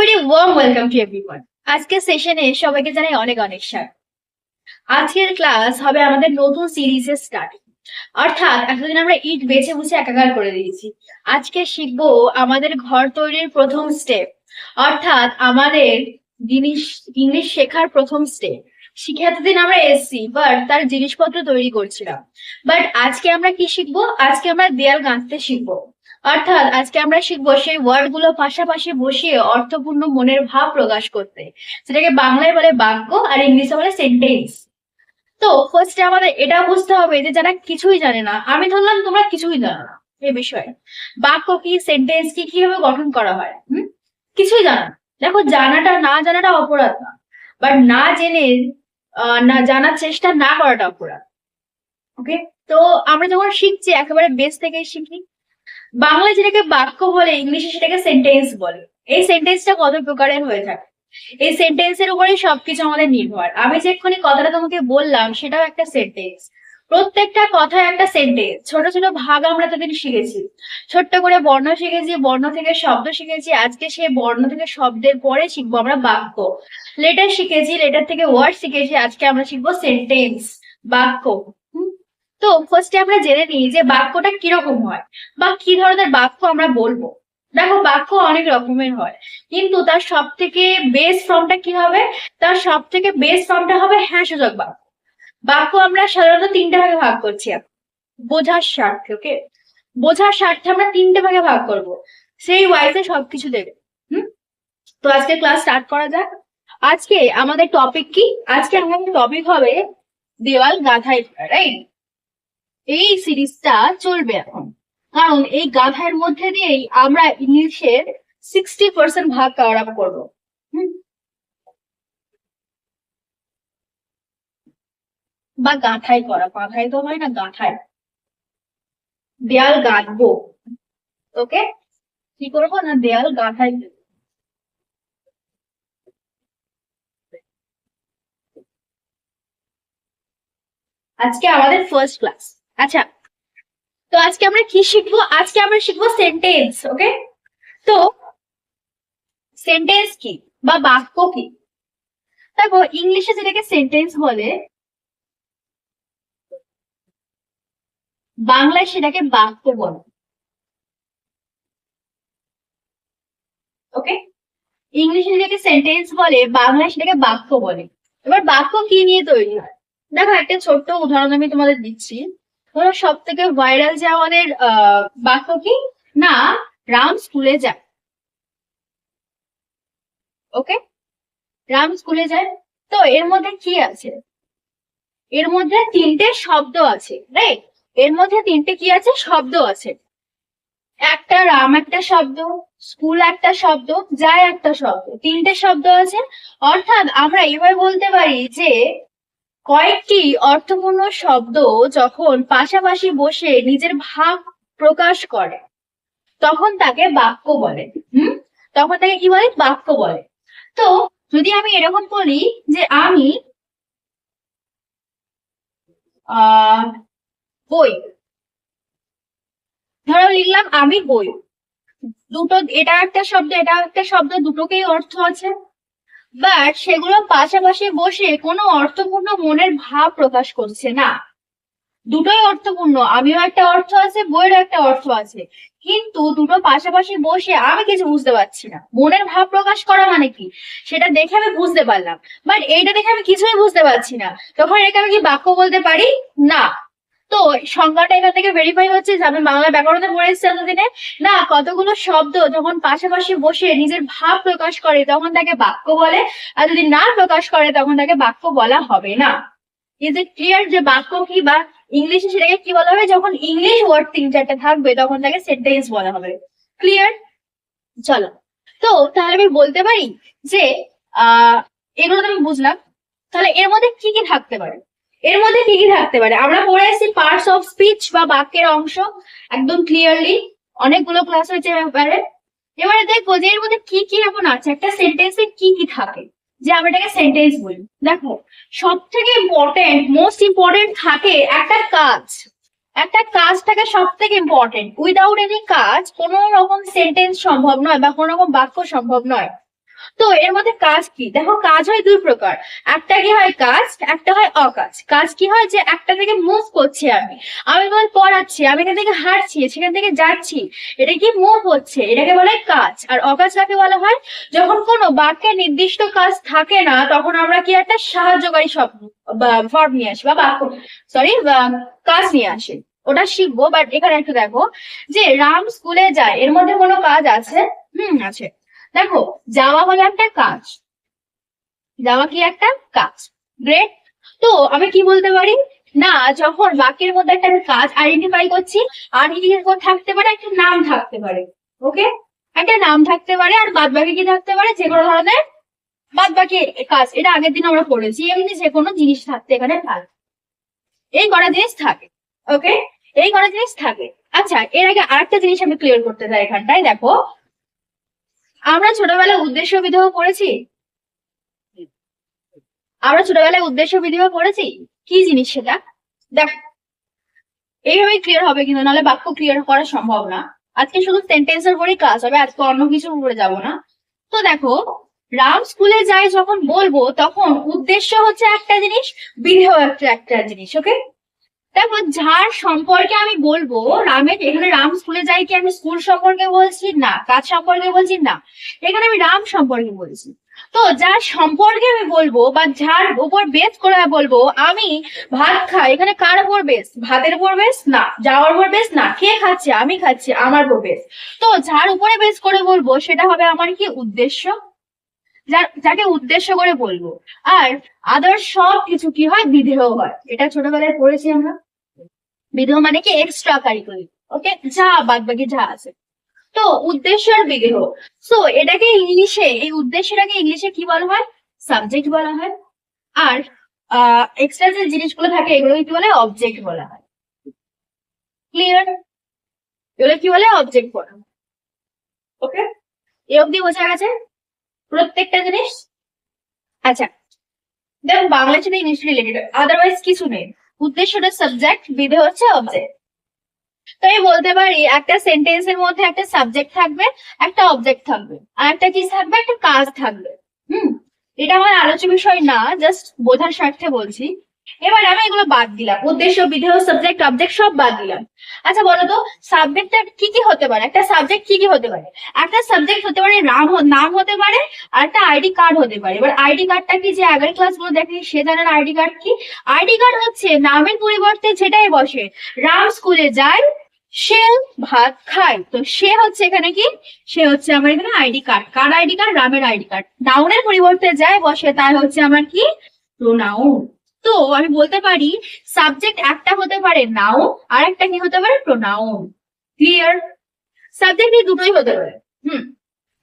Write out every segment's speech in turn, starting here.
Very warm welcome to everyone আজকের সেশনে সবাইকে জানাই অনেক অনেক স্বাগত। আজকের ক্লাস হবে আমাদের নতুন সিরিজের স্টার্ট অর্থাৎ এতদিন আমরা ইট বেছে বুঝে একাকার করে দিয়েছি। আজকে শিখব আমাদের ঘর তৈরির প্রথম স্টেপ অর্থাৎ আমাদের জিনিস ইংলিশ শেখার প্রথম স্টেপ শিখে এতদিন আমরা এসছি বাট তার জিনিসপত্র তৈরি করছিলাম। বাট আজকে আমরা কি শিখব? আজকে আমরা দেয়াল গাঁথতে শিখব। অর্থাৎ আজকে আমরা শিখব সেই ওয়ার্ডগুলো পাশাপাশি বসিয়ে অর্থপূর্ণ মনের ভাব প্রকাশ করতে। সেটাকে বাংলায় বলে বাক্য আর ইংলিশে বলে সেন্টেন্স তো ফার্স্টে আমাদের এটা বুঝতে হবে যে যারা কিছুই জানে না, আমি ধরলাম তোমরা কিছুই জানো না এই বিষয়ে। বাক্য কি সেন্টেন্স কি, কীভাবে গঠন করা হয়, হম? কিছুই জানো দেখো, জানাটা না জানাটা অপরাধ না। বাট না জেনে না জানার চেষ্টা না করাটা অপরাধ। ওকে তো আমরা যখন শিখছি, একেবারে বেস থেকে শিখি বাংলায় যেটাকে বাক্য বলে, ইংলিশে সেটাকে সেন্টেন্স বলে। এই সেন্টেন্সটা কত প্রকারের হয়ে থাকে? এই সেন্টেন্সের উপরেই সবকিছু আমাদের নির্ভর। আমি যে এক্ষুনি কথাটা তোমাকে বললাম, সেটাও একটা সেন্টেন্স প্রত্যেকটা কথা একটা সেন্টেন্স ছোট ছোট ভাগ আমরা তাদের শিখেছি। ছোট্ট করে বর্ণ শিখেছি, বর্ণ থেকে শব্দ শিখেছি। আজকে সেই বর্ণ থেকে শব্দের পরে শিখব আমরা বাক্য। লেটার শিখেছি লেটার থেকে ওয়ার্ড শিখেছি। আজকে আমরা শিখব সেন্টেন্স বাক্য? তো ফার্স্টে আমরা জেনে নিই যে বাক্যটা কীরকম হয় বা কি ধরনের বাক্য আমরা বলব। দেখো, বাক্য অনেক রকমের হয়। কিন্তু তার সব থেকে বেস ফর্মটা কি হবে? তার সব থেকে বেস ফর্মটা হবে হ্যাঁ সূচক বাক্য। বাক্য আমরা সাধারণত তিনটে ভাগে ভাগ করছি বোঝার স্বার্থে ওকে বোঝার স্বার্থে আমরা তিনটে ভাগে ভাগ করব। সেই ওয়াইজে সবকিছু দেবে। হুম? তো আজকে ক্লাস স্টার্ট করা যাক। আজকে আমাদের টপিক কি? আজকে আমাদের টপিক হবে দেওয়াল গাঁথাই রাইট এই সিরিজটা চলবে এখন। কারণ এই গাধার মধ্যে দিয়েই আমরা ইংলিশের সিক্সটি পার্সেন্ট ভাগ কভার আপ করব? বা গাঁথাই করা গাঁথাই তো হয় না গাঁথাই দেয়াল গাঁথবো। ওকে? কি করব না, দেয়াল গাঁথাই আজকে আমাদের ফার্স্ট ক্লাস আচ্ছা তো আজকে আমরা কি শিখব? আজকে আমরা শিখব সেন্টেন্স ওকে তো সেন্টেন্স কি বা বাক্য কি? দেখো, ইংলিশে যেটাকে সেন্টেন্স বলে, বাংলায় সেটাকে বাক্য বলে। ওকে ইংলিশে যেটাকে সেন্টেন্স বলে, বাংলায় সেটাকে বাক্য বলে। এবার বাক্য কি নিয়ে তৈরি হয়? দেখো, একটা ছোট্ট উদাহরণ আমি তোমাদের দিচ্ছি। ধরো সব থেকে ভাইরাল যে আমাদের বাক্য কি না, রাম স্কুলে যায়। ওকে রাম স্কুলে যায়। তো এর মধ্যে কি আছে? এর মধ্যে তিনটে শব্দ আছে রাইট এর মধ্যে তিনটে কি আছে? শব্দ আছে। একটা রাম একটা শব্দ স্কুল একটা শব্দ, যায় একটা শব্দ। তিনটে শব্দ আছে। অর্থাৎ আমরা এভাবে বলতে পারি যে কয়েকটি অর্থপূর্ণ শব্দ যখন পাশাপাশি বসে নিজের ভাব প্রকাশ করে, তখন তাকে বাক্য বলে। হুম? তখন তাকে কি বলে? বাক্য বলে। তো যদি আমি এরকম বলি যে আমি বই। ধরো লিখলাম আমি বই। দুটো, এটা একটা শব্দ, এটা একটা শব্দ, দুটোকেই অর্থ আছে। বাট সেগুলো পাশাপাশি বসে কোনো অর্থপূর্ণ মনের ভাব প্রকাশ করছে না। দুটোই অর্থপূর্ণ। আমিও একটা অর্থ আছে, বইয়েরও একটা অর্থ আছে। কিন্তু দুটো পাশাপাশি বসে আমি কিছু বুঝতে পারছি না। মনের ভাব প্রকাশ করা মানে কি? সেটা দেখে আমি বুঝতে পারলাম। বাট এইটা দেখে আমি কিছুই বুঝতে পারছি না। তখন এটাকে আমি কি বাক্য বলতে পারি? না। তো সংজ্ঞাটা এখান থেকে ভেরিফাই হচ্ছে যে আমি বাংলা ব্যাকরণে পড়ে এসেছি এতদিনে। না, কতগুলো শব্দ যখন পাশাপাশি বসে নিজের ভাব প্রকাশ করে, তখন তাকে বাক্য বলে। আর যদি না প্রকাশ করে, তখন তাকে বাক্য বলা হবে না। ইজ ইট ক্লিয়ার যে বাক্য কি বা ইংলিশে সেটাকে কি বলা হবে? যখন ইংলিশ ওয়ার্ড তিন চারটে থাকবে, তখন তাকে সেন্টেন্স বলা হবে। ক্লিয়ার চলো। তো তাহলে আমি বলতে পারি যে, আহ, এগুলো তো আমি বুঝলাম। তাহলে এর মধ্যে কি কি থাকতে পারে? এর মধ্যে কি কি থাকতে পারে? আমরা পড়ে এসেছি পার্টস অফ স্পিচ বা বাক্যের অংশ একদম ক্লিয়ারলি অনেকগুলো ক্লাস হয়েছে ব্যাপারে। এবারে দেখব যে এর মধ্যে কি কি এমন আছে? একটা সেন্টেন্সে কি কি থাকে? যে আমরা এটাকে সেন্টেন্স বলি। দেখো সব থেকে ইম্পর্টেন্ট মোস্ট ইম্পর্টেন্ট থাকে একটা কাজ। একটা কাজ থাকে সব থেকে ইম্পর্টেন্ট উইদাউট এনি কাজ কোনো রকম সেন্টেন্স সম্ভব নয় বা কোনো রকম বাক্য সম্ভব নয়। তো এর মধ্যে কাজ কি? দেখো, কাজ হয় দুই প্রকার। একটা কি হয় কাজ, একটা হয় অকাজ। কাজ কি হয়? যে একটা থেকে মুভ করছি আমি। আমি তোমার পড়াচ্ছি, আমি এখান থেকে হাঁটছি, সেখান থেকে যাচ্ছি। এটা কি মুভ হচ্ছে? এটাকে বলে কাজ। আর অকাজ কাকে বলা হয়? যখন কোনো বাক্যের নির্দিষ্ট কাজ থাকে না, তখন আমরা কি একটা সাহায্যকারী শব্দ বা ফর্ম নিয়ে আসি, বা বাক্য। সরি কাজ নিয়ে আসি। ওটা শিখব বাট এখানে একটু দেখো। যে রাম স্কুলে যায়, এর মধ্যে কোনো কাজ আছে? হুম, আছে। দেখো, যাওয়া হলো একটা কাজ। যাওয়া কি একটা কাজ? গ্রেট তো আমি কি বলতে পারি? না, যখন বাক্যের মধ্যে একটা কাজ আইডেন্টিফাই করছি, আর কি থাকতে পারে, একটা নাম থাকতে পারে। ওকে একটা নাম থাকতে পারে, আর বাদ বাকি কি থাকতে পারে? যে কোনো ধরনের বাদ বাকি কাজ। এটা আগের দিন আমরা পড়েছি, এমনি যে কোনো জিনিস থাকতে এখানে থাকে। এই কটা জিনিস থাকে। ওকে এই কটা জিনিস থাকে। আচ্ছা এর আগে আরেকটা জিনিস আমি ক্লিয়ার করতে চাই এখানটায়। দেখো আমরা ছোটবেলায় উদ্দেশ্য বিধেয় পড়েছি? আমরা ছোটবেলায় উদ্দেশ্য বিধেয় পড়েছি? কি জিনিস সেটা? দেখ এইভাবে ক্লিয়ার হবে কিন্তু, নাহলে বাক্য ক্লিয়ার করা সম্ভব না। আজকে শুধু সেন্টেন্সের পরেই ক্লাস হবে, আজকে অন্য কিছু উপরে যাব না। তো দেখো, রাম স্কুলে যায় যখন বলব, তখন উদ্দেশ্য হচ্ছে একটা জিনিস, বিধেয় একটা একটা জিনিস ওকে দেখো যার সম্পর্কে আমি বলব, রামের, এখানে রাম স্কুলে যাই কি আমি স্কুল সম্পর্কে বলছি? না, কাজ সম্পর্কে বলছি? না। এখানে আমি রাম সম্পর্কে বলছি। তো যার সম্পর্কে আমি বলব বা যার উপর বেস করে বলব, আমি ভাত খাই। এখানে কার উপর বেস ভাতের উপর বেস না। যাওয়ার উপর বেস না। কে খাচ্ছে? আমি খাচ্ছি। আমার উপর বেস তো যার উপরে বেস করে বলব, সেটা হবে আমার কি উদ্দেশ্য? যার, যাকে উদ্দেশ্য করে বলব। আর আদার সব কিছু কি হয়? বিধেয় হয়। এটা ছোটবেলায় পড়েছি আমরা। বিধেয় মানে কি? এক্সট্রা কারিকুলার ওকে যা বাদ বাকি যা আছে। তো উদ্দেশ্য আর বিদেহ। সো এটাকে ইংলিশে, এই উদ্দেশ্যটাকে ইংলিশে কি বলা হয়? সাবজেক্ট বলা হয়। আর এক্সট্রা যে জিনিসগুলো থাকে এগুলো কি বলে? অবজেক্ট বলা হয়। ক্লিয়ার এগুলো কি বলে? অবজেক্ট বলা হয়। ওকে এ অবধি বোঝা গেছে? প্রত্যেকটা জিনিস? আচ্ছা। দেখো, বাংলা সাথে ইংলিশ রিলেটেড আদারওয়াইজ কিছু নেই। উদ্দেশ্যটা সাবজেক্ট বিধে হচ্ছে অবজেক্ট তো আমি বলতে পারি, একটা সেন্টেন্স এর মধ্যে একটা সাবজেক্ট থাকবে, একটা অবজেক্ট থাকবে। আর একটা কি থাকবে? একটা কাজ থাকবে। হুম? এটা আমার আলোচ্য বিষয় না জাস্ট বোঝার স্বার্থে বলছি। এবার আমি এগুলো বাদ দিলাম। উদ্দেশ্য, বিধেয় সাবজেক্ট অবজেক্ট সব বাদ দিলাম। আচ্ছা বলো তো সাবজেক্টটা কি কি হতে পারে? একটা সাবজেক্ট কি কি হতে পারে? একটা সাবজেক্ট হতে পারে নাম নাম হতে পারে, আর একটা আইডি কার্ড হতে পারে। এবার আইডি কার্ডটা কি যে আগের ক্লাসগুলো দেখি সে জানেন আইডি কার্ড কি? আইডি কার্ড হচ্ছে নামের পরিবর্তে যেটাই বসে, রাম স্কুলে যায়, সে ভাত খায়। তো সে হচ্ছে এখানে কি? সে হচ্ছে আমার এখানে আইডি কার্ড কার আইডি কার্ড রামের আইডি কার্ড নাউনের পরিবর্তে যায়, বসে, তাই হচ্ছে আমার কি? প্রোনাউন তো আমি বলতে পারি সাবজেক্ট একটা হতে পারে নাউন আর একটা কি হতে পারে প্রোনাউন ক্লিয়ার সাবজেক্ট এই দুটোই হতে পারে। হুম।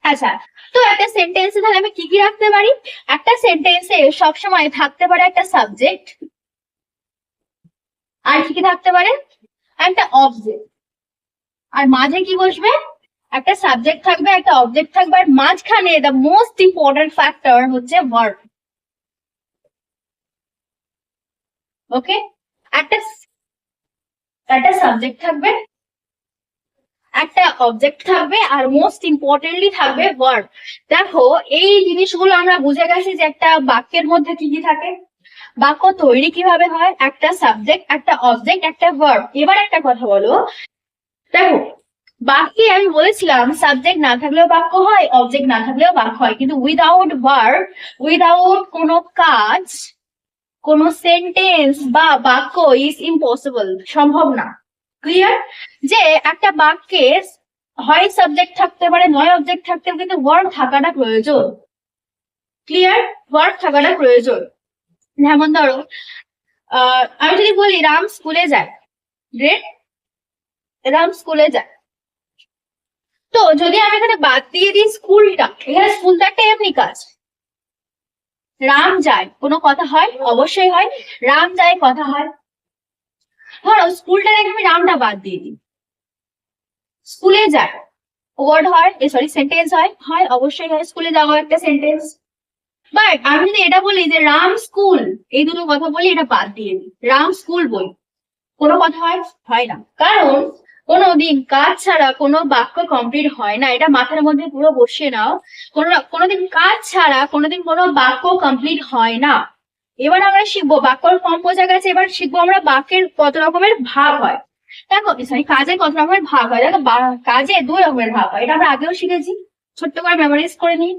আচ্ছা তো একটা সেন্টেন্সে তাহলে আমি কি কি রাখতে পারি? একটা সেন্টেন্সে সবসময় থাকতে পারে একটা সাবজেক্ট আর কি কি থাকতে পারে? একটা অবজেক্ট আর মাঝে কি বসবে? একটা সাবজেক্ট থাকবে, একটা অবজেক্ট থাকবে, আর মাঝখানে দ্য মোস্ট ইম্পর্টেন্ট ফ্যাক্টর হচ্ছে ভার্ব ওকে একটা একটা সাবজেক্ট থাকবে, একটা অবজেক্ট থাকবে, আর মোস্ট ইম্পর্টেন্টলি থাকবে ভার্ব দেখো, এই জিনিসগুলো আমরা বুঝে গেছি যে একটা বাক্যের মধ্যে কি কি থাকে। বাক্য তৈরি কীভাবে হয়? একটা সাবজেক্ট একটা অবজেক্ট একটা ভার্ব এবার একটা কথা বলো। দেখো, বাক্যে আমি বলেছিলাম সাবজেক্ট না থাকলেও বাক্য হয় অবজেক্ট না থাকলেও বাক্য হয়। কিন্তু উইদাউট ভার্ব উইদাউট কোনো কাজ কোনো সেন্টেন্স বা বাক্য ইজ ইম্পসিবল সম্ভব না। ক্লিয়ার যে একটা বাক্যে হয় সাবজেক্ট থাকতে পারে, নয় অবজেক্ট থাকতে পারে, কিন্তু ওয়ার্ড থাকাটা প্রয়োজন। ক্লিয়ার ওয়ার্ড থাকাটা প্রয়োজন। যেমন ধরো আমি যদি বলি, রাম স্কুলে যায়। গ্রেট রাম স্কুলে যায়। তো যদি আমি এখানে বাদ দিয়ে দিই স্কুলটা এখানে স্কুলটা একটা এমনি কাজ। রাম যায়। কোনো কথা হয়? অবশ্যই হয়। রাম যায়, কথা হয়। ধরো স্কুলটা রেখে আমি রামটা বাদ দিয়ে দিই। স্কুলে যায়। ওয়ার্ড হয়, এ সরি সেন্টেন্স হয়। হয়, অবশ্যই হয়। স্কুলে যাওয়া একটা সেন্টেন্স বাট আমি যদি এটা বলি যে রাম স্কুল, এই দুটো কথা বলি, এটা বাদ দিয়ে দিই। রাম স্কুল বই। কোনো কথা হয়? হয় না। কারণ কোনোদিন কাজ ছাড়া কোনো বাক্য কমপ্লিট হয় না। এটা মাথার মধ্যে পুরো বসিয়ে নাও। কোনো কোনোদিন কাজ ছাড়া কোনোদিন কোনো বাক্য কমপ্লিট হয় না। এবার আমরা শিখব, বাক্যর কম বোঝা গেছে, এবার শিখব আমরা বাক্যের কত রকমের ভাগ হয়। দেখো সরি কাজে কত রকমের ভাগ হয়। দেখো কাজে দুই রকমের ভাগ হয়। এটা আমরা আগেও শিখেছি। ছোট্ট করে মেমোরাইজ করে নিই।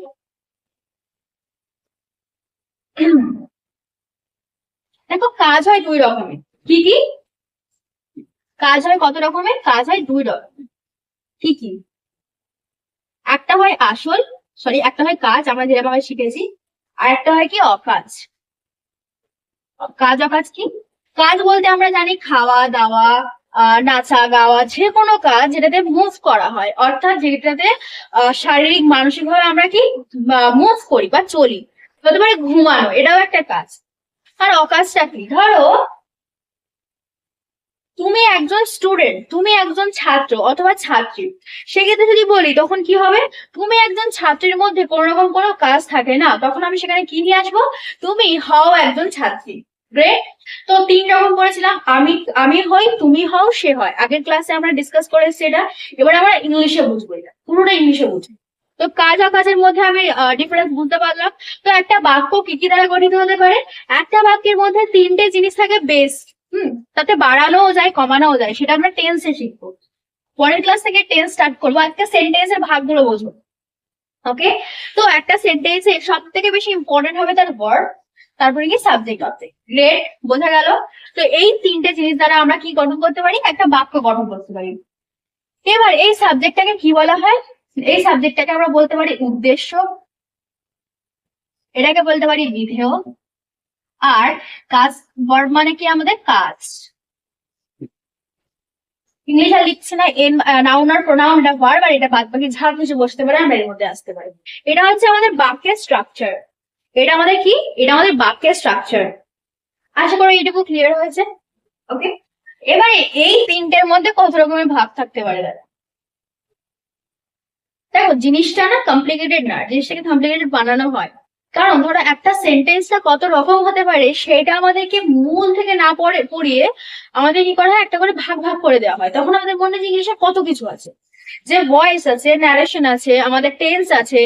দেখো, কাজ হয় দুই রকমের। কি কি? কাজ হয় কত রকমের? কাজ হয় দুই রকমের। কি কি একটা হয় আসল সরি একটা হয় কাজ, আমরা যেভাবে শিখেছি। আর একটা হয় কি? অকাজ। কাজ, অকাজ কি? কাজ বলতে আমরা জানি খাওয়া, দাওয়া নাচা, গাওয়া, যে কোনো কাজ যেটাতে মুভ করা হয়। অর্থাৎ যেটাতে শারীরিক মানসিক ভাবে আমরা কি? মুভ করি বা চলি। হতে পারে ঘুমানো, এটাও একটা কাজ। আর অকাজটা কি? ধরো তুমি একজন স্টুডেন্ট তুমি একজন ছাত্র অথবা ছাত্রী। সেক্ষেত্রে যদি বলি, তখন কি হবে? তুমি একজন ছাত্রীর মধ্যে কোনো রকম কোনো কাজ থাকে না, তখন আমি সেখানে কি নিয়ে আসব? তুমি হও একজন ছাত্রী। গ্রেট তো তিন রকম করেছিলাম, আমি আমি হই, তুমি হও, সে হয়। আগের ক্লাসে আমরা ডিসকাস করেছি এটা। এবার আমরা ইংলিশে বুঝব এটা। পুরোটা ইংলিশে বুঝব। তো কাজ অকাজের মধ্যে আমি ডিফারেন্স বুঝতে পারলাম। তো একটা বাক্য কি কি দ্বারা গঠিত হতে পারে? একটা বাক্যের মধ্যে তিনটে জিনিস থাকে বেস হুম, তাতে বাড়ানোও যায়, কমানোও যায়, সেটা আমরা টেন্সে শিখব। পরের ক্লাস থেকে টেন্স স্টার্ট করব একটা সেন্টেন্সের ভাগগুলো বোঝো ওকে তো একটা সেন্টেন্সে সব থেকে বেশি ইম্পর্টেন্ট হবে তার ওয়ার্ড তারপরে কি সাবজেক্ট অবজেক্ট গ্রেট বোঝা গেল? তো এই তিনটে জিনিস দ্বারা আমরা কি গঠন করতে পারি? একটা বাক্য গঠন করতে পারি। এবার এই সাবজেক্টটাকে কি বলা হয়? এই সাবজেক্টটাকে আমরা বলতে পারি উদ্দেশ্য। এটাকে বলতে পারি বিধেয়। আর কাজ verb মানে কি আমাদের কাজ? ইংলিশে লিখছি না, এন নাউন আর প্রোনাউন এটা ভার্ব আর এটা বাদ বাকি যা কিছু বসতে পারে আমরা এর মধ্যে আসতে পারি। এটা হচ্ছে আমাদের বাক্যের স্ট্রাকচার এটা আমাদের কি? এটা আমাদের বাক্যের স্ট্রাকচার আশা করি এটুকু ক্লিয়ার হয়েছে। ওকে এবারে এই তিনটের মধ্যে কত রকমের ভাগ থাকতে পারে দাদা? দেখো, জিনিসটা না কমপ্লিকেটেড না, জিনিসটাকে কমপ্লিকেটেড বানানো হয়। কারণ ধরো একটা সেন্টেন্সটা কত রকম হতে পারে, সেটা আমাদেরকে মূল থেকে না পড়ে, পড়িয়ে আমাদের কি করা হয়? একটা করে ভাগ ভাগ করে দেওয়া হয়। তখন আমাদের মনে যে কত কিছু আছে। যে ভয়েস আছে ন্যারেশন আছে, আমাদের টেন্স আছে,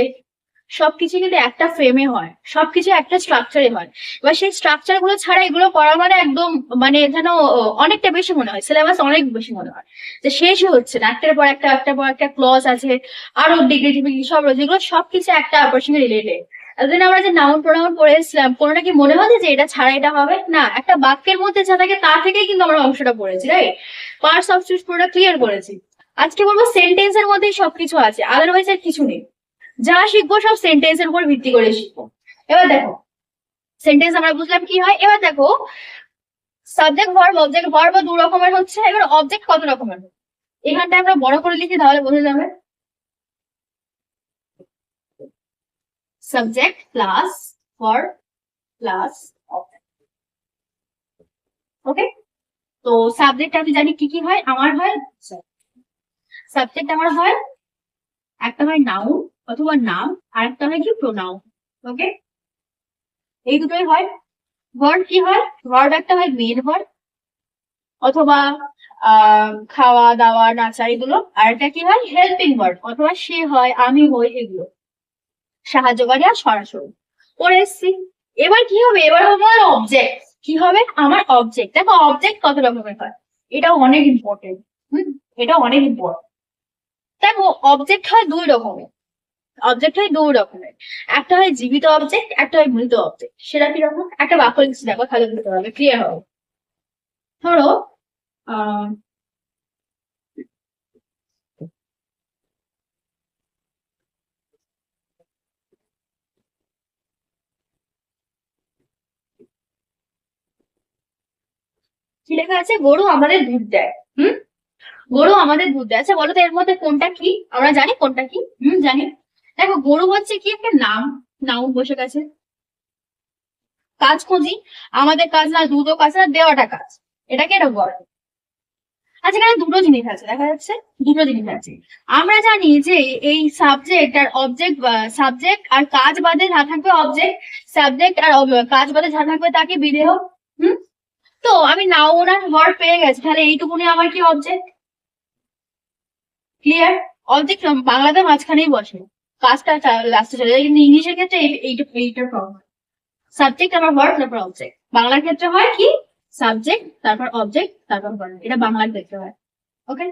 সবকিছু কিন্তু একটা ফ্রেমে হয়, সবকিছু একটা স্ট্রাকচারে হয়। এবার সেই স্ট্রাকচারগুলো ছাড়া এগুলো করা মানে একদম মানে যেন অনেকটা বেশি মনে হয় সিলেবাস অনেক বেশি মনে হয়। যে শেষই হচ্ছে না, একটার পর একটা, একটার পর একটা ক্লজ আছে, আরও ডিগ্রি সব রয়েছে, এগুলো সবকিছু একটা সঙ্গে রিলেটেড এতদিন আমরা যে নাউন প্রোনাউন পড়েছিলাম কোনোটা কি মনে হয় যে এটা ছাড়া এটা হবে? না, একটা বাক্যের মধ্যে যা থাকে তা থেকেই কিন্তু আমরা অংশটা পড়েছি রাইট পার্টস অফ স্পিচ পুরোটা ক্লিয়ার করেছি। আজকে বলব সেন্টেন্সের মধ্যেই সবকিছু আছে আদারওয়াইজ আর কিছু নেই। যা শিখব সব সেন্টেন্সের উপর ভিত্তি করে শিখব। এবার দেখো সেন্টেন্স আমরা বুঝলাম কি হয়? এবার দেখো সাবজেক্ট ভার্ব অবজেক্ট ভার্ব দু রকমের হচ্ছে, এবার অবজেক্ট কত রকমের? এখানটা আমরা বড় করে লিখি, তাহলে বোঝা যাবে। Subject plus verb plus object okay তো সাবজেক্ট আমি জানি কি কি হয়? আমার হয়? সাবজেক্ট আমার হয় একটা হয় নাউন অথবা নাম আর একটা হয় কি? প্রোনাউন ওকে এই দুটোই হয়। ভার্ব কি হয়? ভার্ব একটা হয় মেন ভার্ব অথবা খাওয়া দাওয়া নাচা এগুলো। আর একটা কি হয়? হেল্পিং ভার্ব অথবা সে হয়, আমি হই এগুলো। সাহায্যকারী আর সরাসরি। পরে এসছি। এবার কি হবে? এবার হবে আমার অবজেক্ট কি হবে? আমার অবজেক্ট দেখো অবজেক্ট কত রকমের হয় এটাও অনেক ইম্পর্টেন্ট হম? এটা অনেক ইম্পর্টেন্ট দেখো অবজেক্ট হয় দুই রকমের। অবজেক্ট হয় দুই রকমের। একটা হয় জীবিত অবজেক্ট একটা হয় মৃত অবজেক্ট সেটা কি রকম একটা বাক্য লিখছি, দেখো, তাহলে বুঝতে ক্লিয়ার হবে। ধরো, আহ কি লেখা আছে? গরু আমাদের দুধ দেয়। হুম? গরু আমাদের দুধ দেয়। আচ্ছা বলো তো এর মধ্যে কোনটা কি? আমরা জানি কোনটা কি? হুম, জানি। দেখো, গরু হচ্ছে কি একটা নাম। নাউন বসে গেছে। কাজ খুঁজি। আমাদের কাজ না, দুধও কাজ না, দেওয়াটা কাজ। এটাকে এটা বলে আচ্ছা এখানে দুটো জিনিস আছে, দেখা যাচ্ছে। দুটো জিনিস আছে। আমরা জানি যে এই সাবজেক্ট আর অবজেক্ট সাবজেক্ট আর কাজ বাদে যা থাকবে অবজেক্ট সাবজেক্ট আর কাজ বাদে যা থাকবে তাকে বিদেহ, হুম? তো আমি নাউন আর ভার্ব পেয়ে গেছি। তাহলে এইটুকুনি আমার কি অবজেক্ট ক্লিয়ার অবজেক্ট বাংলাতে মাঝখানেই বসে। কাজটা লাস্টে চলে যায়। কিন্তু ইংলিশের ক্ষেত্রে এইটা প্রবলেম সাবজেক্ট আমার ভার্ব তারপর অবজেক্ট বাংলার ক্ষেত্রে হয় কি? সাবজেক্ট তারপর অবজেক্ট তারপর ভার্ব এটা বাংলার ক্ষেত্রে হয়। ওকে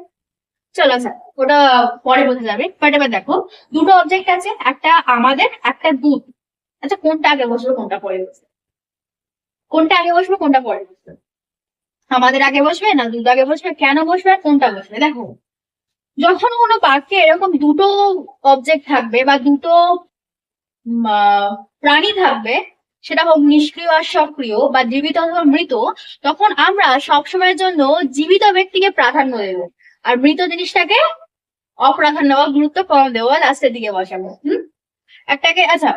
চলো স্যার ওটা পরে বোঝা যাবে। বাট এবার দেখো, দুটো অবজেক্ট আছে, একটা আমাদের, একটা দুধ। আচ্ছা কোনটা আগে বসবে কোনটা পরে বসবে কোনটা আগে বসবে, কোনটা পরে বসবে? আমাদের আগে বসবে না দুধ আগে বসবে? কেন বসবে আর কোনটা বসবে? দেখো, যখন কোনো বাক্যে এরকম দুটো অবজেক্ট থাকবে বা দুটো প্রাণী থাকবে, সেটা হোক নিষ্ক্রিয় আর সক্রিয় বা জীবিত অথবা মৃত, তখন আমরা সবসময়ের জন্য জীবিত ব্যক্তিকে প্রাধান্য দেব। আর মৃত জিনিসটাকে অপ্রাধান্য বা গুরুত্ব কম দেবো লাস্টের দিকে বসাবো। হম? একটাকে আচ্ছা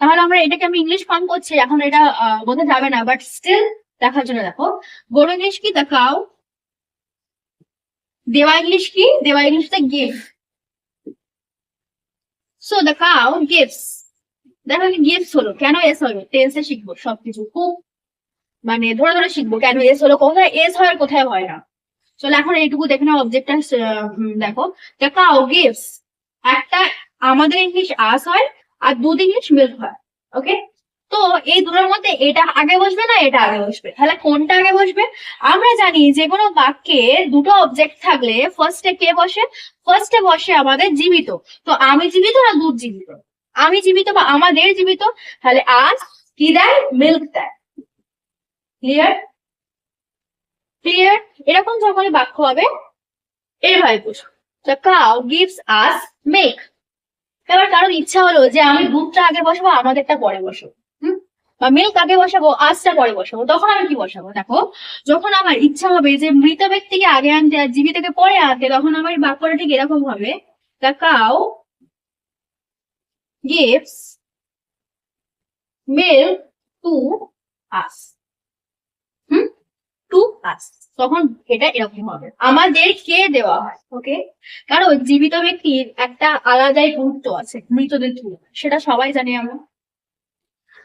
তাহলে আমরা এটাকে আমি ইংলিশ ফর্ম করছি, এখন এটা বোঝা যাবে না বাট স্টিল দেখার জন্য দেখো। গরু ইংলিশ কি? কাউ দেওয়া ইংলিশ কি? দেওয়া English the gift. So the cow gifts দেখো গিফটস হলো। কেন এস হলো? টেন্সে শিখব, সবকিছু খুব মানে ধরে ধরে শিখব। কেন এস হলো, কোথায় এস হয় কোথায় হয় না। চলো এখন এইটুকু দেখে নাও অবজেক্টটা দেখো। দ্য কাউ গিফটস একটা আমাদের ইংলিশ আস হয় আর ইংলিশ মিল্ক হয় ওকে তো এই দুটোর মধ্যে এটা আগে বসবে না, এটা আগে বসবে। তাহলে কোনটা আগে বসবে? আমরা জানি যে কোনো বাক্যে দুটো অবজেক্ট থাকলে ফার্স্টে কে বসে? ফার্স্টে বসে আমাদের জীবিত। তো আমি জীবিত না দুধ জীবিত? আমি জীবিত বা আমাদের জীবিত? তাহলে আজ কি দেয়? মিল্ক দেয়। ক্লিয়ার ক্লিয়ার এরকম যখনই বাক্য হবে, এভাবে the cow gives us milk এবার কারোর ইচ্ছা হলো যে আমি দুধটা আগে বসাবো, আমাদেরটা পরে বসাবো? বা মিল্ক আগে বসাবো আজটা পরে বসাবো, তখন আমি কি বসাবো দেখো, যখন আমার ইচ্ছা হবে যে মৃত ব্যক্তিকে আগে আনতে আর জীবিতকে পরে আনতে, তখন আমার বাক্যটা ঠিক এরকম হবে the cow gives to us হুম টু আস তখন এটা এরকম হবে। আমাদের কে দেওয়া হয় ওকে কারণ জীবিত ব্যক্তির একটা আলাদাই গুরুত্ব আছে, মৃতদের তুলনায় সেটা সবাই জানি আমরা।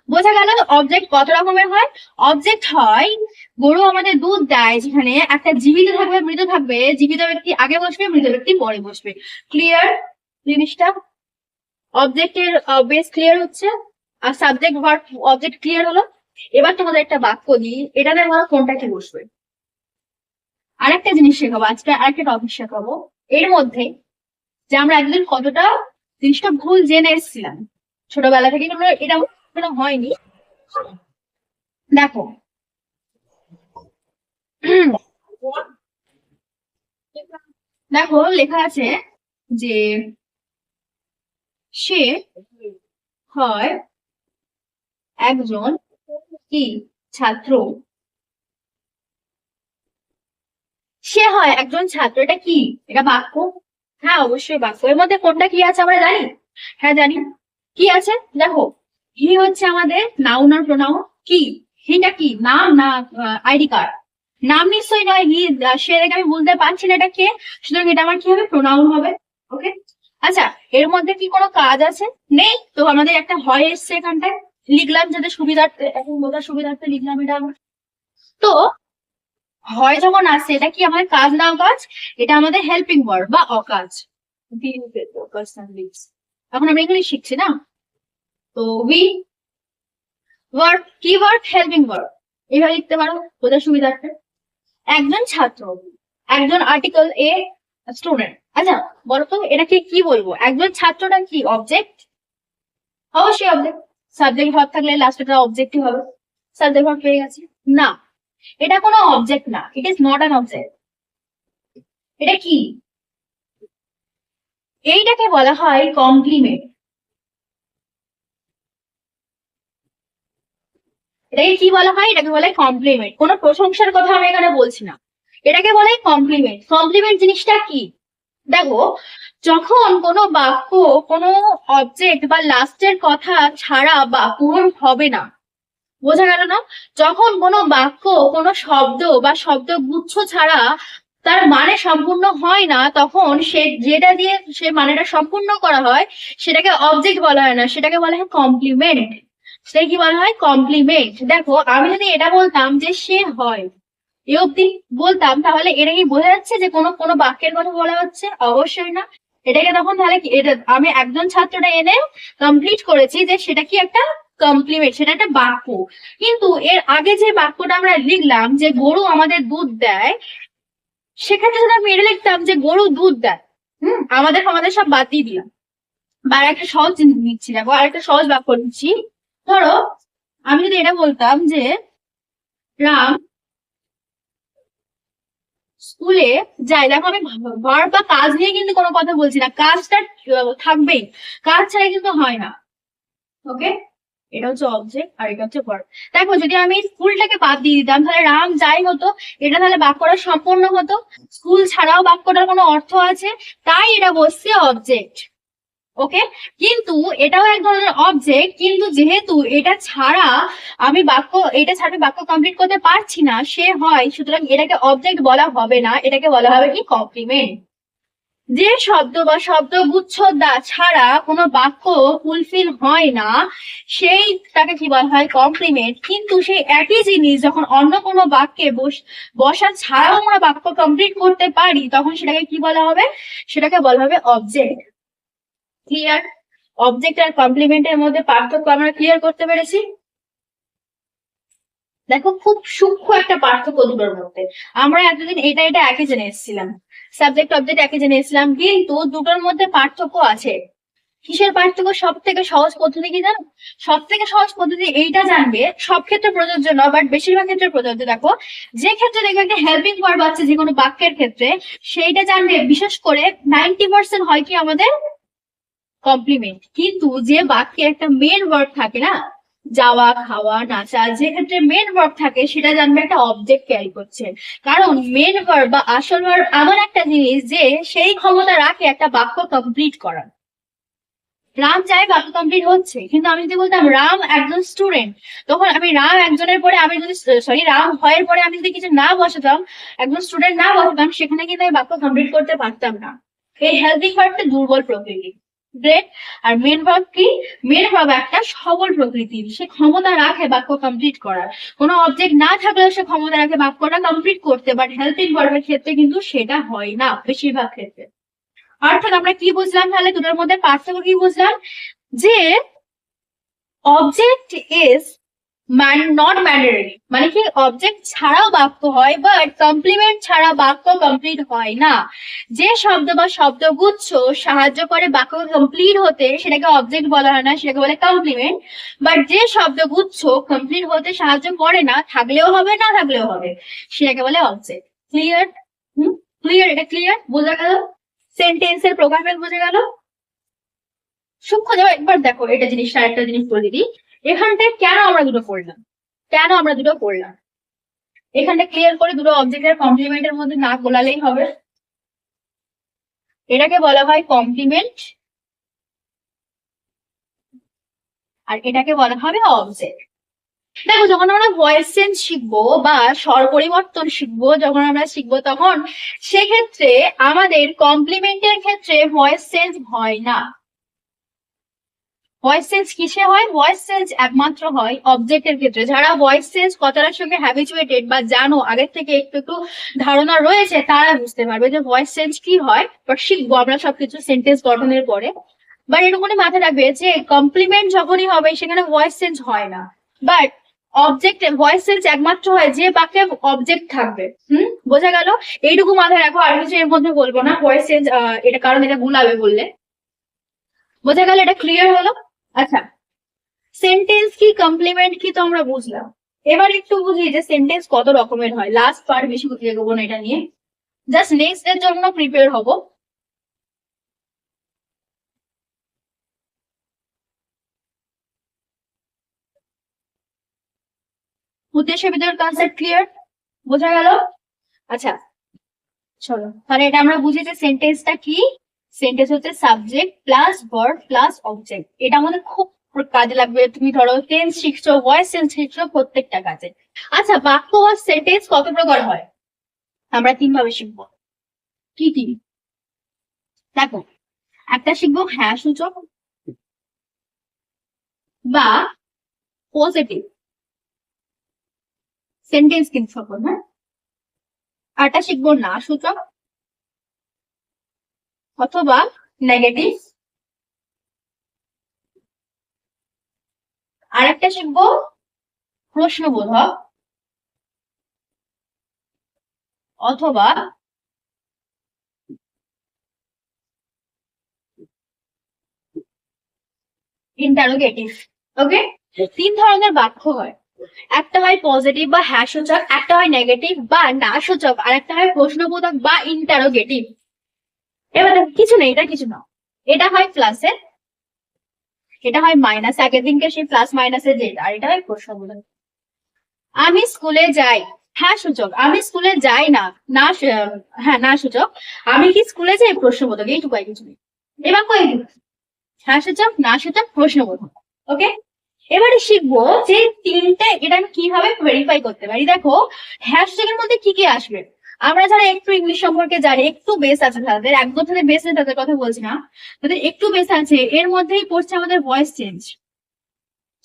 বোঝা গেল অবজেক্ট কত রকমের হয়? অবজেক্ট হয়, গরু আমাদের দুধ দেয়, যেখানে একটা জীবিত থাকবে, মৃত থাকবে, জীবিত ব্যক্তি আগে বসবে, মৃত ব্যক্তি পরে বসবে। ক্লিয়ার জিনিসটা? অবজেক্টের বেস ক্লিয়ার হচ্ছে। আর সাবজেক্ট ভার্ব অবজেক্ট ক্লিয়ার হলো? এবার তোমাদের একটা বাক্য দিই, এটা এটাতে আমরা কোনটা কি বসবে। আরেকটা জিনিস শেখাবো, আজকে আরেকটা টপিক শেখাবো। এর মধ্যে যে আমরা একদিন কতটা জিনিসটা ভুল জেনে এসেছিলাম, ছোটবেলা থেকে কিন্তু এটা কোনো হয়নি। দেখো দেখো লেখা আছে যে সে হয় একজন কি? ছাত্র। সে হয় একজন ছাত্র, এটা কি? এটা বাক্য? হ্যাঁ অবশ্যই বাক্য। এর মধ্যে কোনটা কি আছে আমরা জানি? হ্যাঁ জানি। কি আছে? দেখো, হি হচ্ছে আমাদের নাউন আর প্রোনাউন কি? হিটা কি? নাম না আইডি কার্ড? নাম নিশ্চয়ই নয়, হি সে দেখে আমি বুঝতে পারছি না এটা কে। সুতরাং এটা আমার কি হবে? প্রোনাউন হবে। ওকে আচ্ছা এর মধ্যে কি কোনো কাজ আছে? নেই? তো আমাদের একটা হয় এসছে এখানটায়। লিখলাম যাতে সুবিধার্থে, এখন বোঝার সুবিধার্থে লিখলাম এটা আমার। তো হয় যখন আসছে এটা কি আমাদের কাজ না কাজ এটা আমাদের হেল্পিং ওয়ার্ড বা অকাজ। এখন আমরা ইংলিশ শিখছি না? তো উই ওয়ার্ড কি ওয়ার্ড হেল্পিং ওয়ার্ড এইভাবে লিখতে পারো বোঝার সুবিধার্থে। একজন ছাত্র, একজন আর্টিকেল এ স্টুডেন্ট আচ্ছা বলো তো এটাকে কি বলব? একজন ছাত্রটা কি অবজেক্ট অবশ্যই অবজেক্ট সাবজেক্ট ভাব থাকলে লাস্টটা অবজেক্টই হবে। সাবজেক্ট ভাব পেয়ে গেছে। না, এটা কোনো অবজেক্ট না। It is not an object এটা কি? এইটাকে বলা হয় কমপ্লিমেন্ট এটাকে কি বলা হয়? এটাকে বলে কমপ্লিমেন্ট কোনো প্রশংসার কথা আমি এখানে বলছি না। এটাকে বলে কমপ্লিমেন্ট কমপ্লিমেন্ট জিনিসটা কি? দেখো যখন কোনো বাক্য, কোনো অবজেক্ট বা লাস্টের কথা ছাড়া বা পূরণ হবে না। বোঝা গেল না? যখন কোনো বাক্য, কোনো শব্দ বা শব্দ গুচ্ছ ছাড়া তার মানে সম্পূর্ণ হয় না, তখন সে যেটা দিয়ে সে মানেটা সম্পূর্ণ করা হয়, সেটাকে অবজেক্ট বলা হয় না। সেটাকে বলা হয় কমপ্লিমেন্ট সেটা কি বলা হয়? কমপ্লিমেন্ট দেখো, আমি যদি এটা বলতাম যে সে হয়, এ অব্দি বলতাম, তাহলে এটা কি বোঝা যাচ্ছে যে কোনো কোনো বাক্যের কথা বলা হচ্ছে? অবশ্যই না। এটাকে তখন তাহলে এটা আমি একজন ছাত্রটা এনে কমপ্লিট করেছি যে সেটা কি একটা কমপ্লিমেন্ট সেটা একটা বাক্য। কিন্তু এর আগে যে বাক্যটা আমরা লিখলাম যে গরু আমাদের দুধ দেয়, সেখানে যদি আমি এটা লিখতাম যে গরু দুধ দেয়, হম, আমাদের আমাদের সব বাদ দিয়ে দিলাম। বা একটা সহজ জিনিস নিচ্ছি, দেখো, আর একটা সহজ বাক্য নিচ্ছি। ধরো, আমি যদি এটা বলতাম যে, রাম স্কুলে যাই, দেখো আমি বার বা কাজ নিয়ে কিন্তু কোনো কথা বলছি না। কাজটা থাকবেই। কাজ ছাড়া কিন্তু হয় না। ওকে এটা হচ্ছে অবজেক্ট আর এটা হচ্ছে ভার্ব দেখো, যদি আমি স্কুলটাকে বাদ দিয়ে দিতাম, তাহলে রাম যাই হতো, এটা তাহলে বাক্যটা সম্পূর্ণ হতো। স্কুল ছাড়াও বাক্যটার কোনো অর্থ আছে, তাই এটা বসছে অবজেক্ট ওকে? কিন্তু এটাও এক ধরনের অবজেক্ট কিন্তু যেহেতু এটা ছাড়া আমি বাক্য, এটা ছাড়া বাক্য কমপ্লিট করতে পারছি না, সে হয়, সুতরাং এটাকে অবজেক্ট বলা হবে না, এটাকে বলা হবে কি? কমপ্লিমেন্ট যে শব্দ বা শব্দগুচ্ছ দা ছাড়া কোনো বাক্য ফুলফিল হয় না সেইটাকে কি বলা হয়? কমপ্লিমেন্ট কিন্তু সেই একই জিনিস যখন অন্য কোনো বাক্যে বসা ছাড়াও আমরা বাক্য কমপ্লিট করতে পারি, তখন সেটাকে কি বলা হবে? সেটাকে বলা হবে অবজেক্ট ক্লিয়ার অবজেক্ট আর কমপ্লিমেন্টের মধ্যে পার্থক্য আমরা ক্লিয়ার করতে পেরেছি? দেখো, খুব সূক্ষ্ম একটা পার্থক্য দুটোর মধ্যে। আমরা এতদিন এটা এটা একই জেনে এসেছিলাম। সাবজেক্ট অবজেক্ট একই জেনে এসেছিলাম। কিন্তু দুটোর মধ্যে পার্থক্য আছে। কিসের পার্থক্য? সব থেকে সহজ পদ্ধতি কি জানো? সব থেকে সহজ পদ্ধতি এইটা জানবে, সব ক্ষেত্রে প্রযোজ্য নয় বাট বেশিরভাগ ক্ষেত্রে প্রযোজ্য। দেখো, যে ক্ষেত্রে দেখবে একটা হেল্পিং ভার্ব আছে যে কোনো বাক্যের ক্ষেত্রে, সেইটা জানবে। বিশেষ করে নাইনটি পার্সেন্ট হয় কি আমাদের? কমপ্লিমেন্ট কিন্তু যে বাক্যে একটা মেন ওয়ার্ড থাকে না, যাওয়া, খাওয়া, নাচা, যে ক্ষেত্রে মেন ভার্ব থাকে, সেটা জানবে একটা অবজেক্ট ক্যারি করছে। কারণ মেন ভার্ব বা আসল ভার্ব এমন একটা জিনিস যে সেই ক্ষমতা রাখে একটা বাক্য কমপ্লিট করার রাম চায় বাক্য কমপ্লিট হচ্ছে। কিন্তু আমি যদি বলতাম, রাম একজন স্টুডেন্ট তখন আমি রাম একজনের পরে আমি যদি সরি রাম হয়ের পরে আমি যদি কিছু না বসাতাম, একজন স্টুডেন্ট না বসাতাম, সেখানে কিন্তু আমি বাক্য কমপ্লিট করতে পারতাম না। এই হেলদি ভার্বটা দুর্বল প্রকৃতি গ্রেট আর মেন ভাব কি? মেন ভাব একটা সবল প্রকৃতির সে ক্ষমতা রাখে বাক্য কমপ্লিট করার। কোনো অবজেক্ট না থাকলেও সে ক্ষমতা রাখে বাক্যটা কমপ্লিট করতে। বাট হেল্পিং ভার্বের ক্ষেত্রে কিন্তু সেটা হয় না, বেশিরভাগ ক্ষেত্রে। অর্থাৎ আমরা কি বুঝলাম তাহলে? দুটোর মধ্যে পার্থক্য কি বুঝলাম? যে object is man not mandatory মানে কি অবজেক্ট ছাড়াও বাক্য হয় বাট কমপ্লিমেন্ট ছাড়া বাক্য কমপ্লিট হয় না। যে শব্দ বা শব্দগুচ্ছ সাহায্য করে বাক্য কমপ্লিট হতে, সেটাকে অবজেক্ট বলা হয় না, সেটাকে বলে কমপ্লিমেন্ট বাট যে শব্দগুচ্ছ কমপ্লিট হতে সাহায্য করে না, থাকলেও হবে, না থাকলেও হবে, সেটাকে বলে অবজেক্ট ক্লিয়ার হুম? ক্লিয়ার এটা ক্লিয়ার বোঝা গেল? সেন্টেন্সের প্রকারভেদ বোঝা গেল? সূক্ষ্ম যাও একবার দেখো, এটা জিনিসটা একটা জিনিস বলে দিই। এখানটায় কেন আমরা দুটো করলাম? কেন আমরা দুটো করলাম? এখানটা ক্লিয়ার করে দুটো অবজেক্টের কমপ্লিমেন্টের মধ্যে না গোলালেই হবে। এটাকে বলা হয় কমপ্লিমেন্ট আর এটাকে বলা হবে অবজেক্ট দেখো, যখন আমরা ভয়েস চেঞ্জ শিখব বা স্বর পরিবর্তন শিখব, যখন আমরা শিখব তখন, সেক্ষেত্রে আমাদের কমপ্লিমেন্টের ক্ষেত্রে ভয়েস চেঞ্জ হয় না। ভয়েস চেঞ্জ কিসে হয়? ভয়েস চেঞ্জ একমাত্র হয় অবজেক্টের ক্ষেত্রে। যারা ভয়েস চেঞ্জ কথাটার সঙ্গে হ্যাবিচুয়েটেড বা জানো, আগের থেকে একটু একটু ধারণা রয়েছে, তারা বুঝতে পারবে যে ভয়েস চেঞ্জ কি হয় বাট শিখব আমরা সবকিছু সেন্টেন্স গঠনের পরে। বাট এটুকুনি মাথায় রাখবে যে কমপ্লিমেন্ট যখনই হবে, সেখানে ভয়েস চেঞ্জ হয় না। বাট অবজেক্ট ভয়েস চেঞ্জ একমাত্র হয় যে বাক্যে অবজেক্ট থাকবে। হুম? বোঝা গেল? এইটুকু মাথায় রাখো, আর কিছু এর মধ্যে বলব না। ভয়েস চেঞ্জ এটা কারণ এটা গুলাবে বললে। বোঝা গেল? এটা ক্লিয়ার হলো? আচ্ছা। সেন্টেন্স কি কমপ্লিমেন্ট কি, তো আমরা বুঝলাম। এবার একটু বুঝি যে সেন্টেন্স কত রকমের হয়। লাস্ট পার্ট বেশি কথা এগোবো না এটা নিয়ে। জাস্ট নেক্সট এর জন্য প্রিপেয়ার হব। উদ্দেশ্য ভিতরের কনসেপ্ট ক্লিয়ার বোঝা গেল? আচ্ছা চলো। তাহলে এটা আমরা বুঝি যে সেন্টেন্সটা কি? সেন্টেন্স হচ্ছে subject plus verb plus object এটা আমাদের খুব কাজে লাগবে। তুমি ধরো টেন্স শিখছো ভয়েস সেন্স শিখছো প্রত্যেকটা কাজে। আচ্ছা বাক্য বা সেন্টেন্স কত প্রকার হয়? আমরা তিন ভাবে শিখব। কি কি? দেখো, একটা শিখব হ্যাঁ সূচক বা পজিটিভ সেন্টেন্স কিন্তু সকল হ্যাঁ? আরটা শিখব না, সূচক অথবা নেগেটিভ আর একটা শিখব প্রশ্নবোধক অথবা ইন্টারোগেটিভ ওকে তিন ধরনের বাক্য হয়। একটা হয় পজিটিভ বা হ্যাঁ সূচক একটা হয় নেগেটিভ বা না সূচক আর একটা হয় প্রশ্নবোধক বা ইন্টারোগেটিভ এবার দেখো, কিছু নেই এটা কিছু না। এটা হয় প্লাসে এটা হয় মাইনাস আগের দিনকে সেই প্লাস মাইনাসের যে আর এটা হয় প্রশ্নবোধক। আমি স্কুলে যাই হ্যাঁ সূচক আমি স্কুলে যাই না না হ্যাঁ না সূচক আমি কি স্কুলে যাই? প্রশ্নবোধক এইটুকু আর কিছু নেই। এবার কই হ্যাঁ সূচক না সূচক প্রশ্নবোধক ওকে এবারে শিখব যে তিনটে এটা আমি কীভাবে ভেরিফাই করতে পারি? দেখো হ্যাশট্যাগের মধ্যে কি কি আসবে? আমরা যারা একটু ইংলিশ সম্পর্কে জানি, একটু বেস আছে তাদের, একদম তাদের বেস নেই তাদের কথা বলছি না, তাদের একটু বেস আছে, এর মধ্যেই পড়ছে আমাদের voice change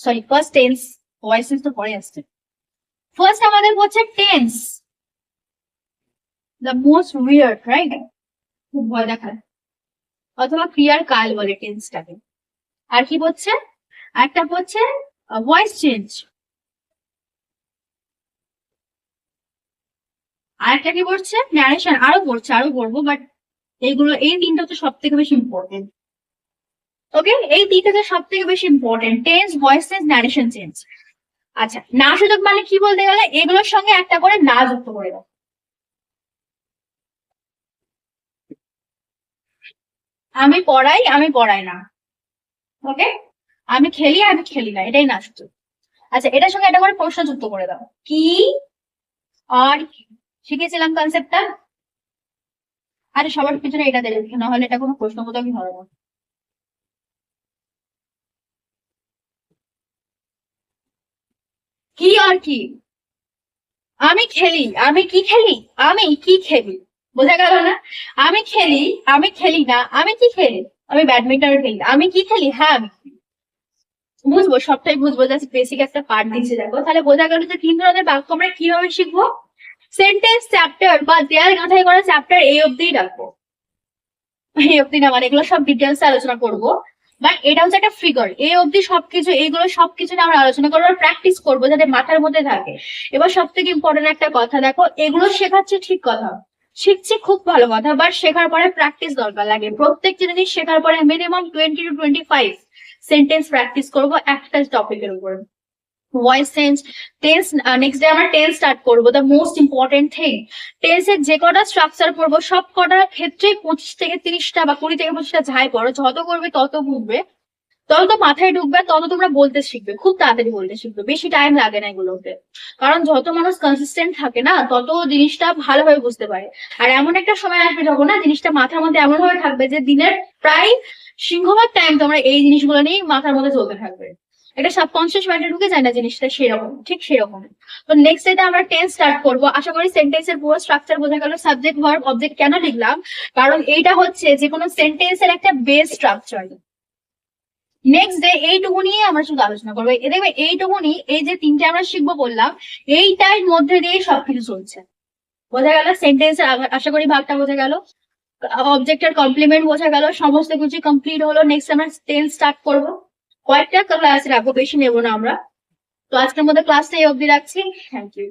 sorry first tense voice change তো পরে আসছে। ফার্স্ট আমাদের হচ্ছে tense the most weird right খুব ভয় দেখায়। অথবা ক্রিয়ার কাল বলে টেন্সটাকে আর কি বলছে একটা হচ্ছে ভয়েস চেঞ্জ আর একটা কি বলছে ন্যারেশন আরও পড়ছে, আরও পড়ব বাট এইগুলো, এই তিনটা হচ্ছে সব থেকে বেশি ইম্পর্টেন্ট ওকে এই তিনটা হচ্ছে সব থেকে বেশি important tense voice change narration change আচ্ছা না সুযোগ মানে কি বলতে গেলে? এগুলোর সঙ্গে একটা করে না যুক্ত করে দাও। আমি পড়াই আমি পড়াই না। ওকে আমি খেলি আমি খেলি না, এটাই না সুযোগ। আচ্ছা এটার সঙ্গে একটা করে প্রশ্ন যুক্ত করে দাও। কি, আর শিখেছিলাম কনসেপ্টটা আরে সবার পিছনে এটা দেবে না হলে এটা কোনো প্রশ্নবোধকই হবে না। কি আর কি? আমি খেলি, আমি কি খেলি? আমি কি খেলি? বোঝা গেল না? আমি খেলি আমি খেলি না, আমি কি খেলি? আমি ব্যাডমিন্টন খেলি, আমি কি খেলি? হ্যাঁ আমি বুঝব, সবটাই বুঝব জাস্ট বেসিক একটা পার্ট দিচ্ছে, দেখো। তাহলে বোঝা গেল যে তিন ধরনের বাক্য আমরা কীভাবে শিখব? সেন্টেন্স চ্যাপ্টার বা দেয়াল গাঁথাই করা চ্যাপ্টার এই অব্দিই রাখব। এই অব্দি না মানে এগুলো সব ডিটেলস আলোচনা করব। বাট এটা হচ্ছে একটা ফিগার এই অব্দি সবকিছু, এইগুলো সবকিছু নিয়ে আমরা আলোচনা করব প্র্যাকটিস করব যাতে মাথার মধ্যে থাকে। এবার সব থেকে ইম্পর্টেন্ট একটা কথা, দেখো, এগুলো শেখাচ্ছে ঠিক কথা। শিখছি খুব ভালো কথা বাট শেখার পরে প্র্যাকটিস দরকার লাগে। প্রত্যেকটি জিনিস শেখার পরে minimum twenty two twenty five sentence practice করব একটা টপিকের উপর। Voice change tense next day আমরা টেন্স স্টার্ট করব দ্য মোস্ট ইম্পর্টেন্ট থিং টেন্সের যে কটা স্ট্রাকচার করব, সব কটার ক্ষেত্রে পঁচিশ থেকে তিরিশটা বা কুড়ি থেকে পঁচিশটা যাই পড়ো যত করবে তত বুঝবে। তত তো মাথায় ঢুকবে, তত তোমরা বলতে শিখবে, খুব তাড়াতাড়ি বলতে শিখবে, বেশি টাইম লাগে না এগুলোতে। কারণ যত মানুষ কনসিস্টেন্ট থাকে না, তত জিনিসটা ভালোভাবে বুঝতে পারে। আর এমন একটা সময় আসবে যখন না, জিনিসটা মাথার মধ্যে এমন ভাবে থাকবে যে দিনের প্রায় সিংহভাগ টাইম তোমরা এই জিনিসগুলো নিয়ে মাথার মধ্যে চলতে থাকবে। এটা সাবকনসিয়াস মাইন্ডে ঢুকে যায় না জিনিসটা সেরকম, ঠিক সেরকম। তো নেক্সট ডেতে আমরা টেন্স স্টার্ট করব। আশা করি সেন্টেন্সের পুরো স্ট্রাকচার বোঝা গেল সাবজেক্ট ভার্ব অবজেক্ট কেন লিখলাম? কারণ এইটা হচ্ছে যে কোনো সেন্টেন্সের একটা বেস স্ট্রাকচার নেক্সট ডে এইটুকু নিয়ে আমরা শুধু আলোচনা করব। দেখবে এইটুকুনি, এই যে তিনটে আমরা শিখব বললাম, এইটার মধ্যে দিয়ে সবকিছু চলছে। বোঝা গেল? সেন্টেন্সের আশা করি ভাগটা বোঝা গেল। অবজেক্টের কমপ্লিমেন্ট বোঝা গেল। সমস্ত কিছু কমপ্লিট হলো। নেক্সট আমরা টেন্স স্টার্ট করব। কয়েকটা ক্লাস রাখব, বেশি নেব না আমরা। তো আজকের মধ্যে ক্লাসটা এই অবধি রাখছি। Thank you